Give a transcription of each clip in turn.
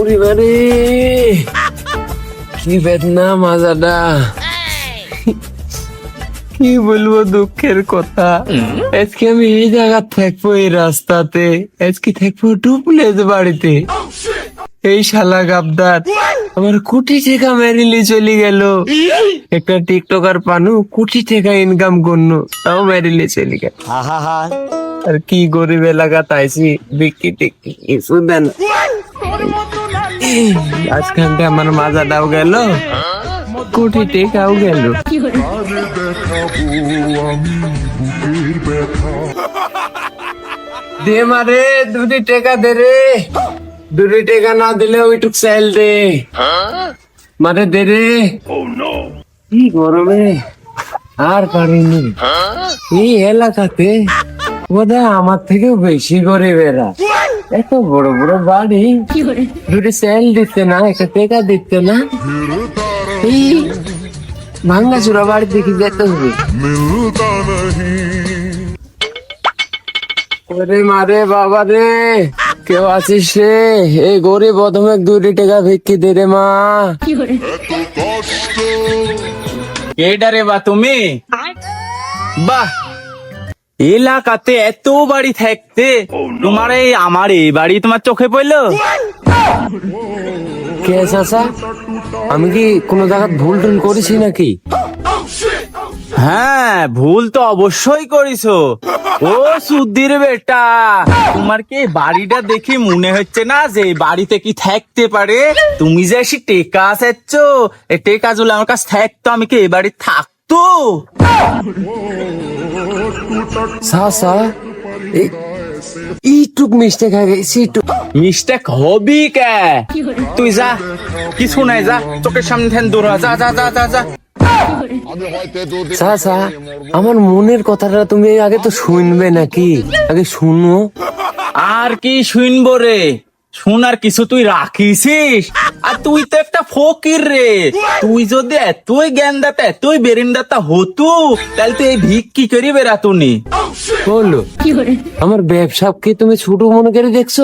পরিবারে কি বেদনা মাজাটা কি বলব দুঃখের কথা। আজকে আমি এই জায়গা থাকব, এই রাস্তাতে। আজকে থাকব ডুবলেজ বাড়িতে। এই শালা গাবদার। আমার কোটি টাকা মেরিলি চলে গেল। একটা টিকটকার পানু কোটি টাকা ইনকাম করল তাও মেরিলি চলে গেল। আর কি গরিব এলাকা তাইছি বিক্রি টিক্কি কিছু দেন আজকালটা আমার মাজাটাও গেল কোটি টাকাও গেল দে মারে দুটি টাকা দে রে দুটি টাকা না দিলে ওইটুক চাইল দে মারে দে রে কি গরমে আর পারিনি এই এলাকাতে বোধহয় আমার থেকেও বেশি গরিব এরা এত বড় বড় বাড়ি। দুটি সেল দিচ্ছে না একটা টেকা দিচ্ছে না। এই ভাঙ্গা চূড়া বাড়ি দেখি যেতে হবে ওরে মারে বাবা রে কেউ আছিস রে? এই গরিব প্রথমে দুটি টাকা ভিক্ষি দে রে মা। কেডা রে বা তুমি? বাহ এলাকাতে এত বাড়ি থাকতে তোমার এই আমার এই বাড়ি তোমার চোখে পড়ল? কে চাচা? আমি কি কোনো জায়গায় ভুল টুল করেছি নাকি? হ্যাঁ ভুল তো অবশ্যই করিছো। ও সুদ্দির বেটা তোমার কি বাড়িটা দেখে মনে হচ্ছে না যে বাড়িতে কি থাকতে পারে? তুমি যে এসে টেকা আসাচ্ছ এই টেকা জুলে আমার কাছে থাকতো আমি কি এই বাড়ি থাকতো? এই- এইটুক মিস্টেক হয়ে গেছে এইটুক। মিস্টেক হবি কে? তুই যা কিছু নাই যা চোখের সামনে থেন দূর। যা যা যা যা যা। চাচা আমার মনের কথাটা তুমি আগে তো শুনবে নাকি? আগে শুনো। আর কি শুনব রে? শোনার কিছু তুই রাখিসিস? আর তুই তো একটা ফকির রে। তুই যদি এতই জ্ঞানদাতা এতই বেরিন্দাতা হতু তাহলে তুই এই ভিক কি করি বেড়াতুনি। বলো আমার ব্যবসা কি তুমি ছোট মনে করে দেখছ?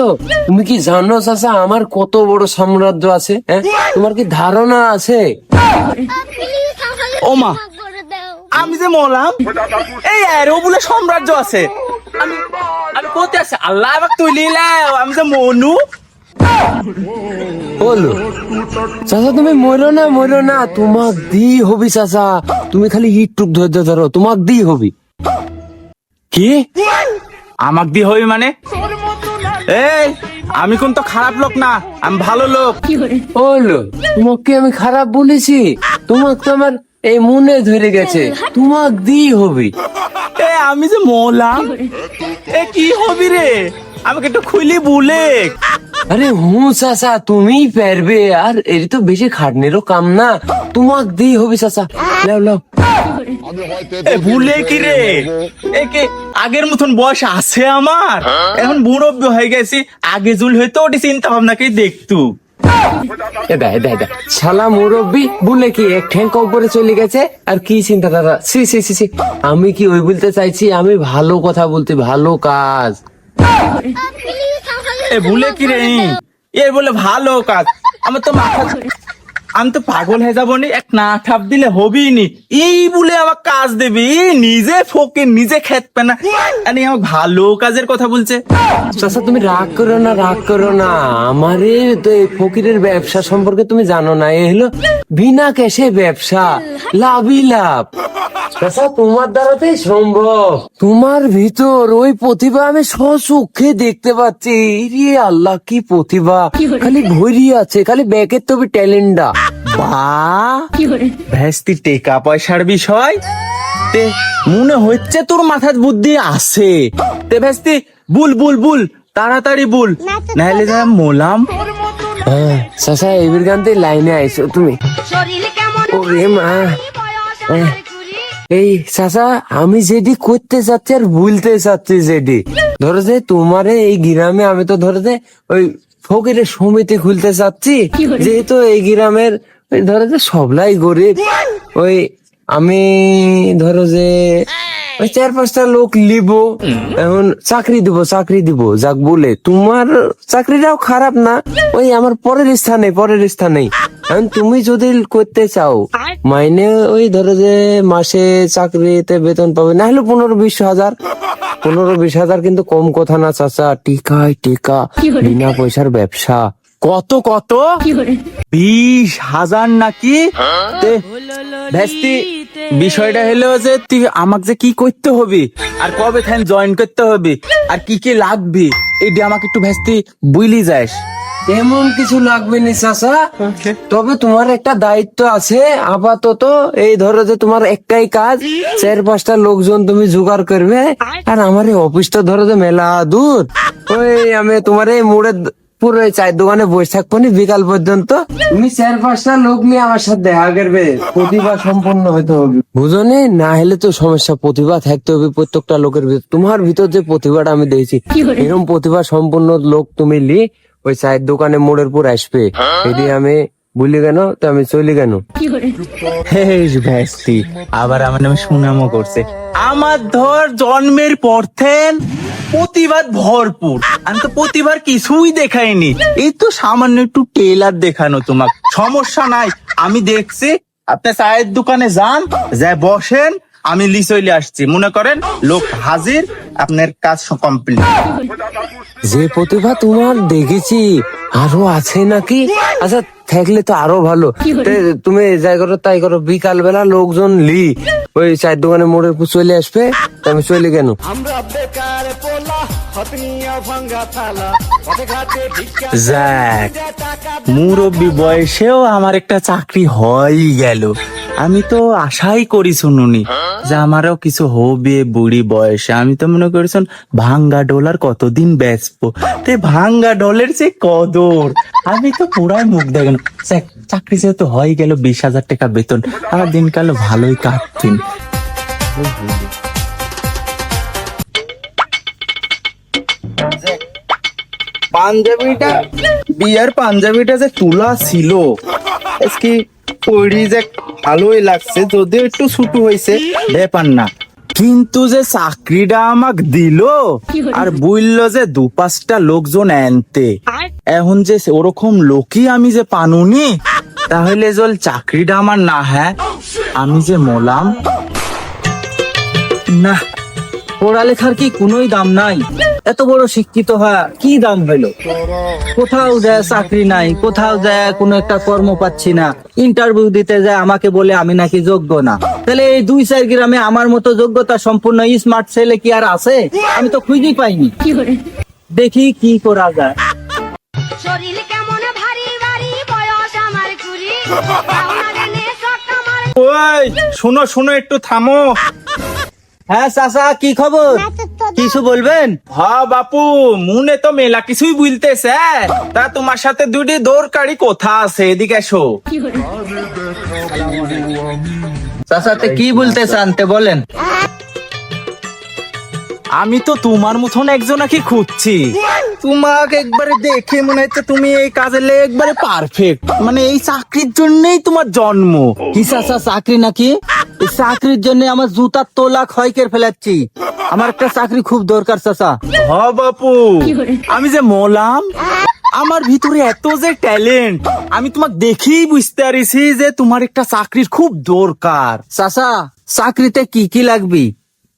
তুমি কি জানো চাচা আমার কত বড় সাম্রাজ্য আছে হ্যাঁ? তোমার কি ধারণা আছে? ও মা আমি যে মলাম এই আরও বলে সাম্রাজ্য আছে। আমি আমি কোথায় আছে আল্লাহ আমাকে তুলিলে আমি যে মনু। বলো। চাচা তুমি মরো না মরো না তোমাক দি হবি চাচা। তুমি খালি ইটুক ধৈর্য ধরো তোমাক দি হবি। কি? আমাক দিয়ে হবি মানে? এই আমি কোন তো খারাপ লোক না আমি ভালো লোক। বলো তোমাকে আমি খারাপ বলেছি? তোমাক তো আমার এই মনে ধরে গেছে তোমাক দি হবি। এ আমি যে মলাম এ কি হবি রে? আমাকে একটু খুলি বলে। আরে হু চাচা তুমিই পারবে আর এর তো বেশি খাটনেরও কাম না। তোমাক দি হবি চাচা লাও লাও। এ ভুলে কি রে? এ কি আগের মতন বয়স আছে আমার। এখন মুরব্বী হয়ে গেছি আগে জুল হয়তো ওটি চিন্তা ভাবনা কি দেখতু। এদা এদা এদা শালা মুরব্বি বলে কি এক ঠ্যাঙ্কা উপরে চলে গেছে? আর কি চিন্তা দাদা সি সি সি সি আমি কি ওই বলতে চাইছি? আমি ভালো কথা বলতে ভালো কাজ। এ ভুলে কি রে এ বলে ভালো কাজ। আমার তো মাথা আমি তো পাগল হয়ে যাব নি। এক না ঠাপ দিলে হবি নি। এই বলে আমার কাজ দেবে। নিজে ফোকে নিজে খেত পেনা। আরে আমার ভালো কাজের কথা বলছে। চাচা তুমি রাগ করো না রাগ করো না। আমারে তো এই ফকিরের ব্যবসা সম্পর্কে তুমি জানো না। এ হলো বিনা ক্যাশে ব্যবসা। লাভই লাভ। তোমার দ্বারাতেই সম্ভব। তোমার ভিতর ওই প্রতিভা আমি স্বচক্ষে দেখতে পাচ্ছি। রে আল্লাহ কি প্রতিভা। খালি ভরি আছে খালি ব্যাকের তবে ট্যালেন্টটা। বা? ভ্যাস্তি টেকা পয়সার বিষয়? তে মনে হচ্ছে তোর মাথার বুদ্ধি আছে। তে ভ্যাস্তি বুল বুল বুল তাড়াতাড়ি বুল। নাহলে যা মোলাম চাচা এবার গানতে লাইনে আইছো তুমি। ওরে মা। এই চাচা আমি যেটি করতে চাচ্ছি আর ভুলতে চাচ্ছি যেটি ধরো যে তোমারে এই গ্রামে আমি তো ধরো যে ওই ফকিরের সমিতি খুলতে চাচ্ছি। যেহেতু এই গ্রামের ধরো যে সবলাই গরিব, ওই আমি ধরো যে ওই চার পাঁচটা লোক লিব, এখন চাকরি দিব চাকরি দিব, যাক বলে। তোমার চাকরিটাও খারাপ না, ওই আমার পরের স্থানে পরের স্থানে তুমি যদি করতে চাও, মাইনে ওই ধরো যে মাসে চাকরিতে বেতন পাবে, না হলে পনেরো বিশ হাজার। পনেরো বিশ হাজার কিন্তু কম কথা না, চাচা। টিকায় টিকা, বিনা পয়সার ব্যবসা। কত কত? বিশ হাজার নাকি? ভেস্তি বিষয়টা হলো যে তুই আমাকে যে কি করতে হবে? আর কবে থান জয়েন করতে হবে? আর কি কি লাগবে? এইটা আমাকে একটু ভেস্তি বুঝলি যাস। তেমন কিছু লাগবে নি চাচা। তবে তোমার একটা দায়িত্ব আছে। আপাতত এই ধরো যে তোমার একটাই কাজ চার পাঁচটা লোকজন তুমি জোগাড় করবে। আর আমার এই অফিসটা ধরো যে মেলা দূর। ওই আমি তোমার এই মোড়ে পুরো এই চায়ের দোকানে বসে থাকব নি বিকাল পর্যন্ত। তুমি চার পাঁচটা লোক নিয়ে আমার সাথে দেখা করবে। প্রতিভা সম্পন্ন হতে হবে। বুঝনি না হলে তো সমস্যা প্রতিভা থাকতে হবে প্রত্যেকটা লোকের ভিতর। তোমার ভিতর যে প্রতিভাটা আমি দেখছি এরকম প্রতিভা সম্পন্ন লোক তুমি লি ওই চায়ের দোকানে মোড়ের পর আসবে। যদি আমি বলি কেন তো আমি চলি কেন আবার আমার নামে সুনামও করছে। আমার ধর জন্মের পর থেন প্রতিবাদ ভরপুর। আমি তো প্রতিবার কিছুই দেখাইনি। এই তো সামান্য একটু টেলার দেখানো তোমার সমস্যা নাই আমি দেখছি। আপনি চায়ের দোকানে যান যা বসেন আমি লিচইলে আসছি। মনে করেন লোক হাজির আপনার কাজ কমপ্লিট যে প্রতিভা তোমার দেখেছি আরও আছে নাকি? আচ্ছা থাকলে তো আরও ভালো। তুমি যাই করো তাই করো। বিকাল বেলা লোকজন লি। ওই চায়ের দোকানে মোড়ে উপর চলে আসবে তো আমি চলে কেন? যাক মুরব্বী বয়সেও আমার একটা চাকরি হয়ই গেল। আমি তো আশাই করি শুনুনি যে আমারও কিছু হবে বুড়ি বয়সে। আমি তো মনে করেছেন ভাঙ্গা ডলার কতদিন বেচবো? তে ভাঙ্গা ডলের যে কদর আমি তো পুরাই মুখ দেখেন চাকরি যেহেতু হয়ে গেল বিশ হাজার টাকা বেতন। আমার দিনকাল ভালোই কাটতিন। পাঞ্জাবিটা, বিয়ার পাঞ্জাবিটা যে তুলা ছিল আজকে পরি যে ভালোই লাগছে, যদিও একটু ছুটু হয়েছে ব্যাপার না। কিন্তু যে চাকরিটা আমাক দিল আর বলল যে দু পাঁচটা লোকজন এনতে এখন যে ওরকম লোকই আমি যে পানুনি, তাহলে জল চাকরিটা আমার না হ্যাঁ? আমি যে মলাম, না। পড়ালেখার কি কোনোই দাম নাই? এত বড় শিক্ষিত হওয়া কি দাম হইল? কোথাও যায় চাকরি নাই কোথাও যায় কোনো একটা কর্ম পাচ্ছি না। ইন্টারভিউ দিতে যায় আমাকে বলে আমি নাকি যোগ্য না। তাহলে এই দুই চার গ্রামে আমার মতো যোগ্যতা সম্পূর্ণ স্মার্ট ছেলে কি আর আছে? আমি তো খুঁজেই পাইনি। দেখি কি করা যায়। শরীর কেমন ভারী ভারী বয়স আমার কুড়ি। পাওনা গেলে শখ আমার ওই শুনো শুনো একটু থামো। হ্যাঁ চাচা কি খবর? কিছু বলবেন? হ্যাঁ বাপু মুনে তো মেলা কিছুই বুঝতেছে। তা তোমার সাথে দুটি দরকারি কথা আছে এদিকে এসো। চাচাতে কি বলতে চানতে বলেন। আমি তো তোমার মতন একজন একজনাকে খুঁজছি। তোমাকে একবারে দেখে মনে হচ্ছে তুমি এই কাজে লেগে একবারে পারফেক্ট মানে এই চাকরির জন্যই তোমার জন্ম। কি চাচা চাকরি নাকি? এই চাকরির জন্য আমার জুতার তোলা ক্ষয় করে ফেলাচ্ছি। আমার একটা চাকরি খুব দরকার চাচা। হ বাপু। আমি যে মলাম আমার ভিতরে এত যে ট্যালেন্ট আমি তোমাকে দেখেই বুঝতে পারিছি যে তোমার একটা চাকরির খুব দরকার। চাচা চাকরিতে কি কি লাগবে?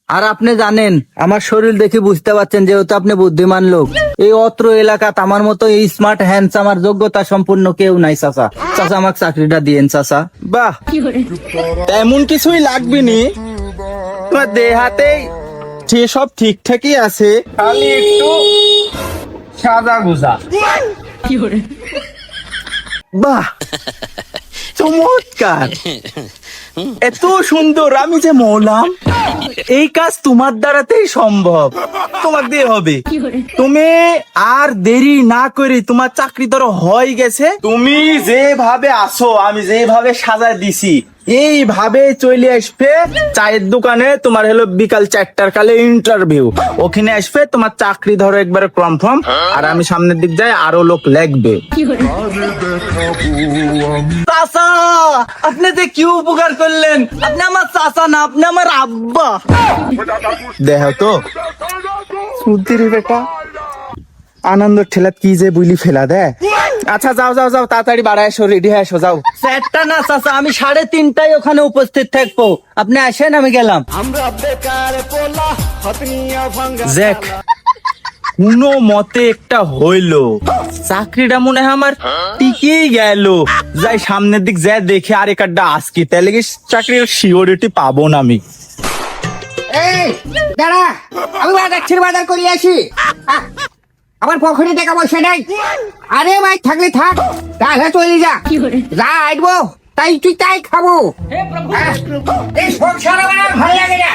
আর আপনি জানেন আমার শরীর দেখে বুঝতে পারছেন যেহেতু আপনি বুদ্ধিমান লোক। এই অত্র এলাকাত আমার মতো এই স্মার্ট হ্যান্ডস আমার যোগ্যতা সম্পূর্ণ কেউ নাই চাচা। চাচা আমাকে চাকরিটা দিয়েন চাচা। বাহ! তেমন কিছুই লাগবে নি। তোমার দেহাতে যে সব ঠিকঠাকই আছে। খালি একটু সাদা গুজা বাহ! চমৎকার! এত সুন্দর আমি যে মৌলাম এই কাজ তোমার দ্বারাতেই সম্ভব। তোমার দিয়ে হবে। তুমি আর দেরি না করে তোমার চাকরি ধরো হয়ে গেছে। তুমি যেভাবে আসো আমি যেভাবে সাজা দিছি এইভাবে চলে আসবে, চায়ের দোকানে তোমার হলো বিকাল চারটার কালে ইন্টারভিউ ওখানে আসবে, তোমার চাকরি ধরো একবারে কনফার্ম আর আমি সামনের দিক যাই আরও লোক লাগবে। চাচা, আপনি যে কি উপকার করলেন? আপনি আমার চাচা না, আপনি আমার আব্বা। দেহ তো। বেটা, আনন্দ ঠেলাত কি যে বুইলি ফেলা দেয় আচ্ছা যাও যাও যাও তাড়াতাড়ি বাড়ায় এসো রেডি হয়ে এসো যাও। চারটা না চাচা আমি সাড়ে তিনটায় ওখানে উপস্থিত থাকব। আপনি আসেন আমি গেলাম। জ্যাক কোনো মতে একটা হইল। চাকরিটা মনে হয় আমার টিকেই গেল। যাই সামনের দিক যা দেখে আর একটা আজকে। তাহলে কি চাকরির সিওরিটি পাবো না আমি। এই দাঁড়া আমি বাজার বাজার করে আসি। আমার পকেটে টাকা পয়সা নাই আরে ভাই থাকলে থাক। তাহলে চলে যা। যা আসব তাই তুই তাই খাব। এই সংসার আমার আর ভালো লাগে না।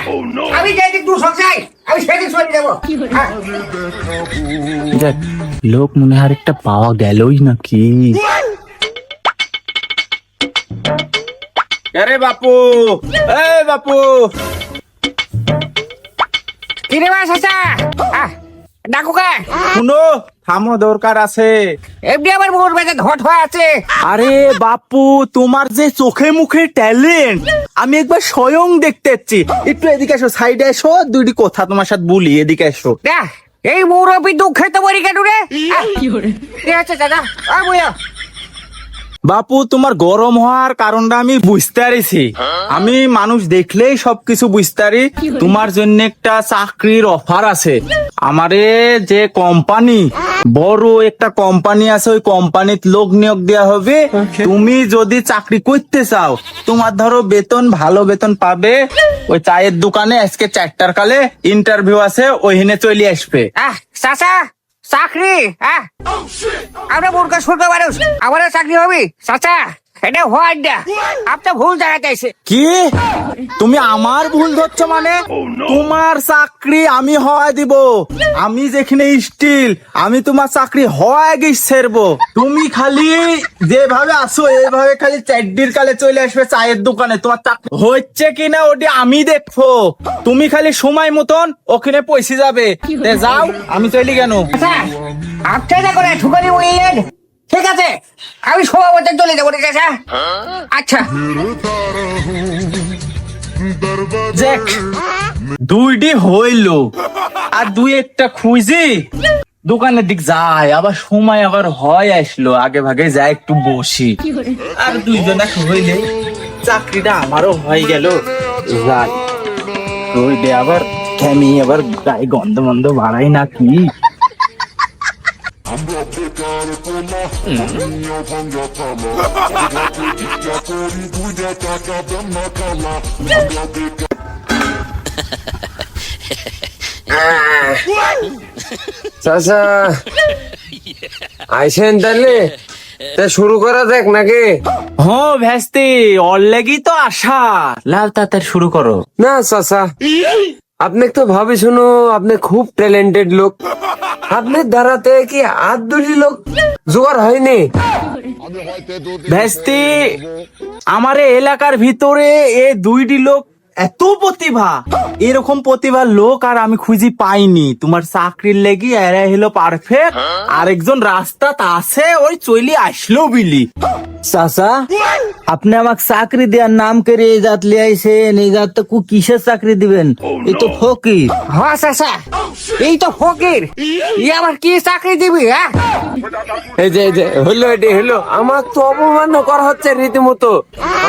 আমি যেদিক দু সংসার আমি সেদিক চলে যাব। যাক লোক মনে হয় একটা পাওয়া গেলই নাকি। আরে বাপু এই বাপু। কি রে বাস আচ্ছা শুনো থামো দরকার আছে। এমনি আমার মোর বেজে ধট হয়ে আছে। আরে বাপু তোমার যে চোখে মুখে ট্যালেন্ট আমি একবার স্বয়ং দেখতে যাচ্ছি একটু এদিকে এসো সাইডে এসো দুইটি কথা তোমার সাথে বলি এদিকে এসো। দেখ এই মুরব্বী দুঃখে তো মরি কেন রে? কি আছে দাদা আ বইয়া। বাপু তোমার গরম হওয়ার কারণটা আমি বুঝতে পারিছি। আমি মানুষ দেখলেই সবকিছু বুঝতে পারি। তোমার জন্য একটা চাকরির অফার আছে। আমারে যে কোম্পানি বড় একটা কোম্পানি আছে ওই কোম্পানিত লোক নিয়োগ দেওয়া হবে। তুমি যদি চাকরি করতে চাও তোমার ধরো বেতন ভালো বেতন পাবে। ওই চায়ের দোকানে আজকে চারটার কালে ইন্টারভিউ আছে ওইখানে চলে আসবে। আহ চাচা! চাকরি হ্যাঁ? আমরা বোরকা সরকার মানুষ আমারও চাকরি হবে চাচা। এটা না আপনি ভুল জায়গাতে এসে কি? তুমি আমার ভুল ধরছো মানে? তোমার চাকরি আমি হওয়া দিব। আমি যেখানে স্টিল আমি তোমার চাকরি হওয়া গিয়ে সেরবো তুমি খালি যেভাবে আসো এইভাবে খালি চারডির কালে চলে আসবে চায়ের দোকানে। তোমার চাকরি হচ্ছে কিনা ওটি আমি দেখব। তুমি খালি সময় মতন ওখানে পয়সে যাবে। যাও আমি চলি কেন? আচ্ছা আপনি করে ঠুকারি বললেন ঠিক আছে আমি সভাপতি চলে যাব ঠিক আছে? আচ্ছা। দেখ দুইটি হইল আর দুই একটা খুঁজি। দোকানের দিক যায় আবার সময় আবার হয় আসলো আগে ভাগে যায় একটু বসি। আর দুইজন এক হইলে চাকরিটা আমারও হয়ে গেল। যাই। হইলে আবার কেমি আবার গায়ে গন্ধ মন্ধ বাড়াই না কি? চাচা আইসেন তাহলে? তা শুরু করা দেখ নাকি? হ্যাঁ ভেস্তে অলরেডি তো আশা। লাভ তাড়াতাড়ি শুরু করো। না চাচা। আপনি তো ভাবি শুনো আপনি খুব ট্যালেন্টেড লোক। আপনার দ্বারাতে কি হাত দুটি লোক? জোগাড় হয়নি। ভেস্তি আমার এলাকার ভিতরে এ দুইটি লোক এত প্রতিভা। এরকম প্রতিভার লোক আর আমি খুঁজি পাইনি। তোমার চাকরির লেগে এরা হলো পারফেক্ট আরেকজন রাস্তা আছে ওই চলি আসলো বিলি। চাচা আপনি আমাকে চাকরি দেওয়ার নাম করে এই জাত লিয়ে এই জাত তো কু কিসের চাকরি দিবেন? এই তো ফকির। হ্যাঁ চাচা। এই তো ফকির। ই আবার কি চাকরি দিবি হ্যাঁ? এই যে এই যে হলো এটি হলো। আমার তো অপমান করা হচ্ছে রীতিমতো।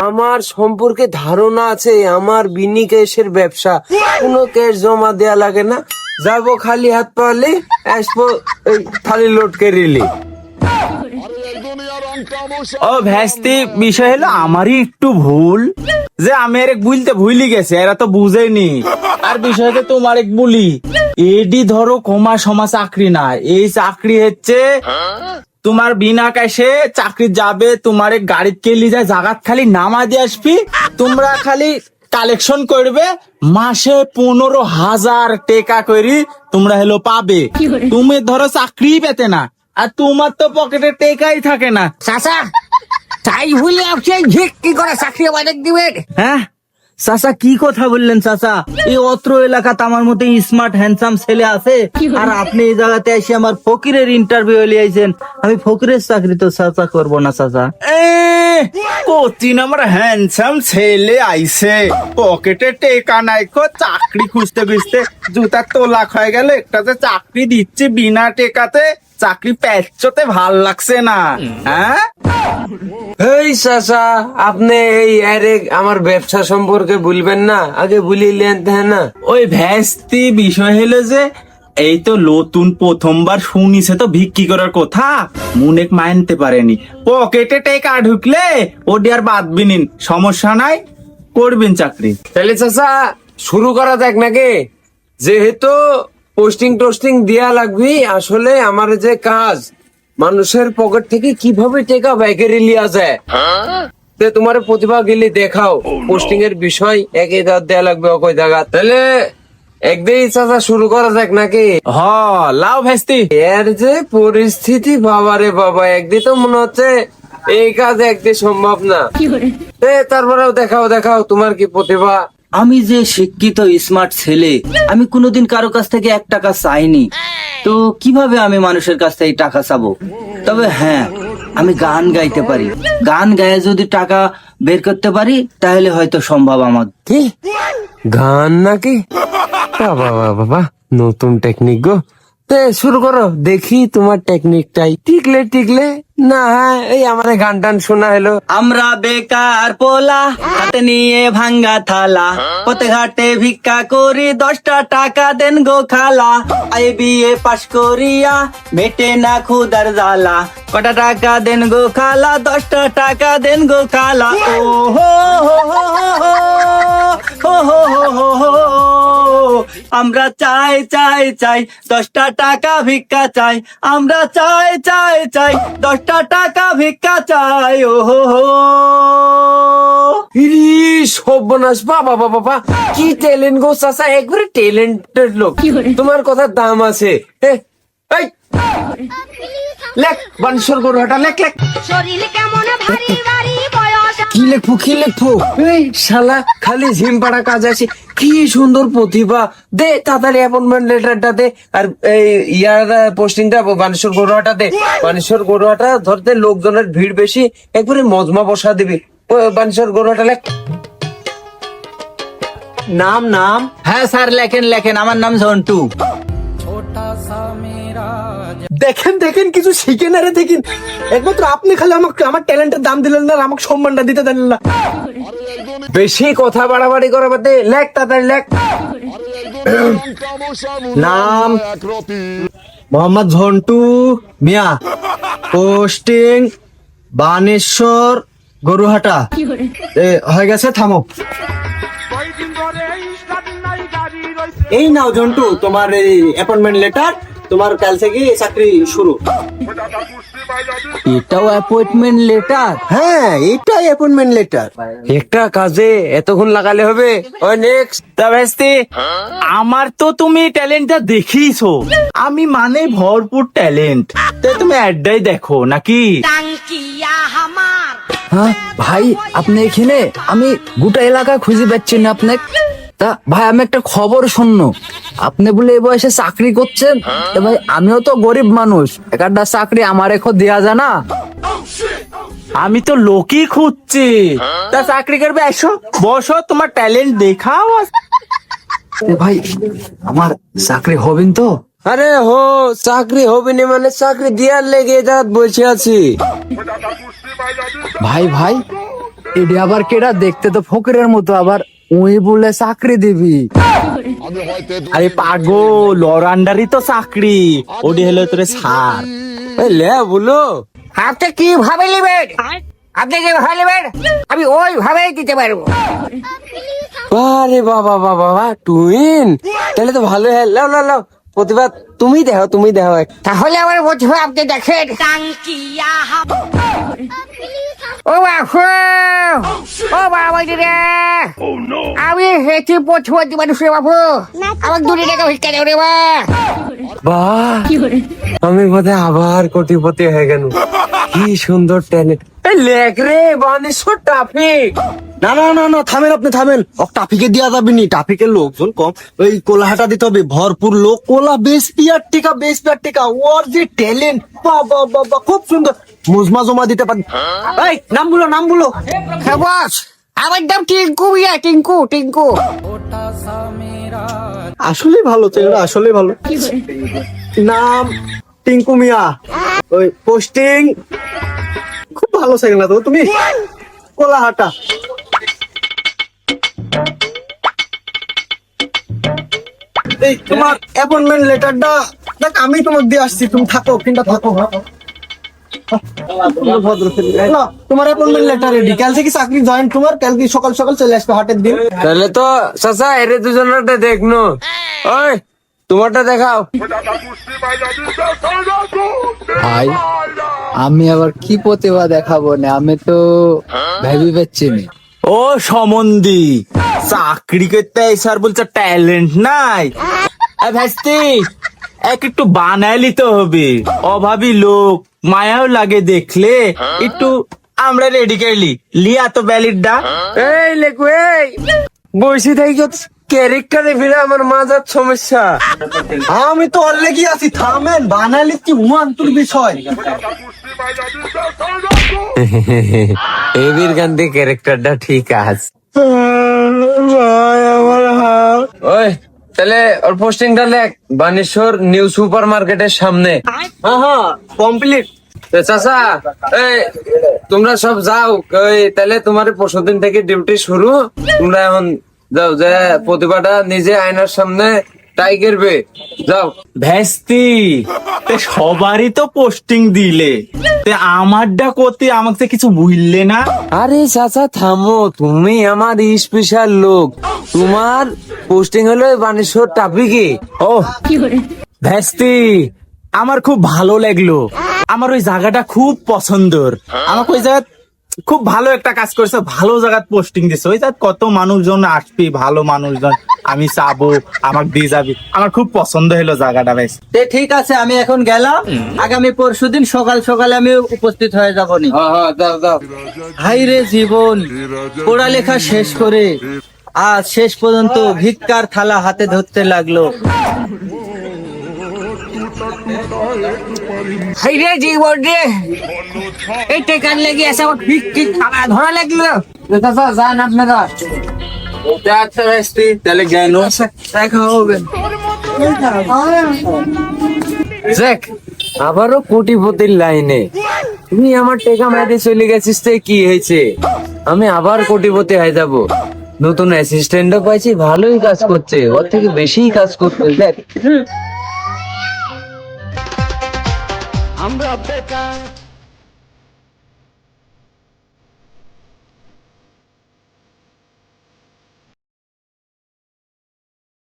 আমার সম্পর্কে ধারণা আছে আমার বিনি ক্যাশের ব্যবসা। কোনো ক্যাশ জমা দেয়া লাগে না। যাব খালি হাত পালে আসব থালি লোড করিলি ও ভেস্তি বিষয় হলো আমারই একটু ভুল। যে আমি আর এক বুঝতে ভুলি গেছে, এরা তো বুঝেনি। আর বিষয় হচ্ছে তোমার এক বলি। এডি ধরো কমা সমা চাকরি না। এই চাকরি হচ্ছে তোমার বিনা ক্যাশে চাকরি যাবে, তোমার গাড়িতে কেলি যায়, জাগাত খালি নামা দিয়ে আসবি। তোমরা খালি কালেকশন করবে মাসে পনেরো হাজার টাকা করি তোমরা হলো পাবে। তুমি ধরো চাকরি পেতে না আর তোমার তো পকেটে টেকাই থাকে না। চাচা তাই ভুলে আপনি কি করে চাকরি অনেক দিবেন? হ্যাঁ? চাচা কি কথা বললেন চাচা? এই অত্র এলাকাতে আমার মতো স্মার্ট হ্যান্ডসাম ছেলে আছে। আর আপনি এই জায়গাতে এসে আমার ফকিরের ইন্টারভিউ লিয়েছেন আমি ফকিরের চাকরি তো চাচা করব না চাচা। কতিন আমার হ্যান্ডসাম ছেলে আইছে। পকেটে টেকা নাই কো চাকরি খুঁজতে খুঁজতে জুতা তোলা হয়ে গেল। একটাতে চাকরি দিচ্ছে বিনা টেকাতে চাকরি প্যাচতে ভালো লাগছে না। হ্যাঁ? এই চাচা আপনি এই আরে আমার ব্যবসা সম্পর্কে বলবেন না আগে বলিলেন তাই না? ওই ভ্যাস্তি বিষয় হলো যে এই তো নতুন প্রথমবার শুনিছে তো ভিক্ষি করার কথা মুনেক মানতে পারেনি। পকেটে টেকা ঢুকলে ওটি আর বাদবি নিন সমস্যা নাই করবেন চাকরি। তাহলে চাচা শুরু করা যাক নাকি? যেহেতু পোস্টিং টোস্টিং দেয়া লাগবে আসলে আমার যে কাজ মানুষের পকেট থেকে কীভাবে টেকা ব্যাগেরে লিয়া যায়? তে তোমার প্রতিভা গেলে দেখাও। পোস্টিং এর বিষয় একে দেয়া লাগবে অকই জায়গা। তাহলে একদিন চাচা শুরু করা যাক নাকি? হ লাও ভ্যাস্তি এর যে পরিস্থিতি বাবারে বাবা একদিন তো মনে হচ্ছে এই কাজ একদিন সম্ভব না। তারপরেও দেখাও দেখাও তোমার কি প্রতিভা? আমি যে শিক্ষিত স্মার্ট ছেলে, আমি কোনোদিন কারও কাছ থেকে এক টাকা চাইনি। তো কীভাবে আমি মানুষের কাছ থেকে টাকা চাবো? তবে হ্যাঁ আমি গান গাইতে পারি। গান গায়ে যদি টাকা বের করতে পারি, তাহলে হয়তো সম্ভব আমার। কি? গান নাকি? বাবা বাবা নতুন টেকনিক গো। তে শুরু করো। দেখি তোমার টেকনিকটাই টিকলে টিকলে না হ্যাঁ এই আমার গান টান শোনা হলো। আমরা বেকার পোলা হাতে নিয়ে ভাঙ্গা থালা। পথে ঘাটে ভিক্ষা করি দশটা টাকা দেন গো খালা। আই বিয়ে পাশ করিয়া মেটে না খুদার জালা কটা টাকা দেন গো খালা দশটা টাকা দেন গো খালা। ও হো হো হো। হো হো হো হো আমরা চাই চাই চাই দশটা টাকা ভিক্ষা চাই। আমরা চাই চাই চাই দশটা টাকা ভিক্ষা চাই ও হো হো। ইরি সর্বনাশ বাবা বাবা বাবা। কি ট্যালেন্ট গো চাচা? একবারে ট্যালেন্টেড লোক। তোমার কথার দাম আছে। এই। লেখ বানেশ্বর গরুহাটা লেখ লেখ। শরীর কেমন ভারী ভারী কি লেখবো কি লেখবো? এই শালা খালি ঝিম পাড়া কাজ আছে। কি সুন্দর প্রতিভা। দে তাড়াতাড়ি অ্যাপয়েন্টমেন্ট লেটারটা দে। আর এই ইয়ার পোস্টিংটা বানেশ্বর গরুয়াটা দে। বানেশ্বর গরুয়াটা ধরতে লোকজনের ভিড় বেশি। একবারে মজমা বসা দিবি। ও, বানেশ্বর গরুয়াটা লেখ। নাম নাম? হ্যাঁ স্যার লেখেন লেখেন। আমার নাম ঝন্টু দেখেন দেখেন, কিছু শিখে না রে, দেখেন। একমাত্র আপনি খালি আমাকে, আমার ট্যালেন্টের দাম দিলেন না আমাকে সম্মানটা দিতে দেন না। বেশি কথা বাড়াবাড়ি করে বাদে, লেখ তাড়াতাড়ি, লেখ। নাম? মোহাম্মদ ঝন্টু মিয়া। পোস্টিং বানেশ্বর, গরুহাটা। হয়ে গেছে, থামো। এই নাও জন্টু তোমার এই অ্যাপয়েন্টমেন্ট লেটার তোমার কাল থেকে চাকরি শুরু। এটাও অ্যাপয়েন্টমেন্ট লেটার হ্যাঁ এটাই অ্যাপয়েন্টমেন্ট লেটার একটা কাজে এতক্ষণ লাগালে হবে। ওই নেক্সট তা ভ্যাস্তি আমার তো তুমি ট্যালেন্টটা দেখিয়েছো। আমি মানে ভরপুর ট্যালেন্ট তাই তুমি অ্যাডটাই দেখো নাকি? হ্যাঁ ভাই আপনি এখানে? আমি গোটা এলাকা খুঁজে পাচ্ছি না আপনাকে। তা ভাই আমি একটা খবর শূন্য আপনি বলে এই বয়সে চাকরি করছেন? ভাই আমিও তো গরিব মানুষ। একটা চাকরি আমার এখন দেয়া যায় না। আমি তো লোকই খুঁজছি। তা চাকরি করবে এসো। বসো তোমার ট্যালেন্ট দেখাও ভাই আমার চাকরি হবেন তো? আরে হো চাকরি হবে না মানে চাকরি দেওয়ার লেগে দাঁত বসে আছি। ভাই ভাই এটি আবার কেডা? দেখতে তো ফকিরের মতো আবার। উই বলে চাকরি দিবি। আরে পাগল লরান্ডারই তো চাকরি। ওডি হলো তোর সার লে বলো। আপনি কি ভাবে আপনি যে ভাবে নেবেন? আমি ওই ভাবেই দিতে পারব। আরে বাবা বাবা বাবা টুইন তাহলে তো ভালো হ্যাঁ। লাও লাও লাও। প্রতিভা তুমি দেখো তুমি দেখো তাহলে আমার বলছো আপনি দেখেন। ও রে। আমি হেঁটে পথবর্তী মানুষ রে বাবু। আমার দুটি টাকা ভিক্ষা দেও রে বা বাহ আমি বোধহয় আবার কোটিপতি হয়ে গেল কি সুন্দর ট্যালেন্ট লেখ রে বানেশ্বর ট্রাফিক। না না না না থামেন আপনি থামেন। ও টাফিকে দিয়া যাবে নি লোকজন কম। ওই কোলাহাটা দিতে হবে ভরপুর লোক। কোলা বেশ পিয়ার টিকা বেশ পিয়ার টিকা। ওর যে ট্যালেন্ট বাবা বাবা খুব সুন্দর। মুজমা জমা দিতে পারি এই নাম বলো নাম বলো। হ্যাঁ আমার নাম টিঙ্কু মিয়া, টিঙ্কু টিঙ্কু। আসলেই ভালো ছেলেটা আসলেই ভালো। নাম টিঙ্কু মিয়া। ওই পোস্টিং। খুব ভালো ছেলে না তো, তুমি? কোলাহাটা। এই তোমার অ্যাপয়েন্টমেন্ট লেটারটা দেখ, আমি তোমাকে দিয়ে আসছি, তুমি থাকো কিংবা থাকো। তোমার অ্যাপয়েন্টমেন্ট লেটার রেডি কাল থেকে চাকরি জয়েন তোমার? কালকে সকাল সকাল চলে আসবে হাটের দিন। তাহলে তো চাচা এরে দুজনেরটা দেখনো। ওই তোমারটা দেখাও। ভাই আমি আবার কি প্রতিভা দেখাবো না? আমি তো ভেবি পাচ্ছি না। ও সমন্দি চাকরি করতে স্যার বলছে ট্যালেন্ট নাই। ভাস্তি এক একটু বানায় নিতে হবে। অভাবী লোক। মায়াও লাগে দেখলে। একটু আমরা রেডি করলি লিয়া তো ব্যালিডটা এই লেখু এই। বসে থাকি ক্যারেক্টারে ফিরে আমার মাজার সমস্যা। আমি তো অলরেডি আছি থামেন বানালি কি উমান্তর বিষয়? এবির গান্ধী ক্যারেক্টারটা ঠিক আছে। ওই তাহলে ওর পোস্টিংটা লেখ বানেশ্বর নিউ সুপার মার্কেটের সামনে। হ্যাঁ হ্যাঁ কমপ্লিট চাচা, এই, তোমরা সব যাও। ওই তাহলে তোমার পরশুদিন থেকে ডিউটি শুরু। তোমরা এখন যাও যে প্রতিভাটা নিজে আয়নার সামনে টাই করবে যাও। ভেস্তি তে সবারই তো পোস্টিং দিলে। তে আমারটা করতে আমাকে তো কিছু বুঝলে না। আরে চাচা থামো তুমি আমার স্পেশাল লোক। তোমার পোস্টিং হলো বানেশ্বর ট্রাফিকে। ও ভেস্তি আমার খুব ভালো লাগল। আমার ওই জায়গাটা খুব পছন্দর। আমাকে ওই জায়গা খুব ভালো একটা কাজ করছে ভালো জায়গায় পোস্টিং দিছো ওই জায়গা কত মানুষজন আসবি ভালো মানুষজন আমি চাবো আমাকে দিয়ে যাবি। আমার খুব পছন্দ হলো জায়গাটা বেশ। ঠিক আছে আমি এখন গেলাম। আগামী পরশু দিন সকাল সকালে আমি উপস্থিত হয়ে যাব হ্যাঁ হ্যাঁ হাই রে জীবন পড়ালেখা শেষ করে আজ শেষ পর্যন্ত ভিক্ষার থালা হাতে ধরতে লাগল। জীবন রে এই টেকার লেগে আছে আমার ঠিক ঠিক খানা ধরা লাগল। চাচা যান আপনারা। আচ্ছা ভাইস্তি তাহলে গেল দেখা হবে। দেখ আবারও কোটিপতির লাইনে। তুমি আমার টেকা মেরে চলে গেছিস তো কি হয়েছে? আমি আবার কোটিপতি হয়ে যাব। নতুন অ্যাসিস্ট্যান্টও পাইছি ভালোই কাজ করছে। ওর থেকে বেশিই কাজ করতে দেখ। আমরা বেকার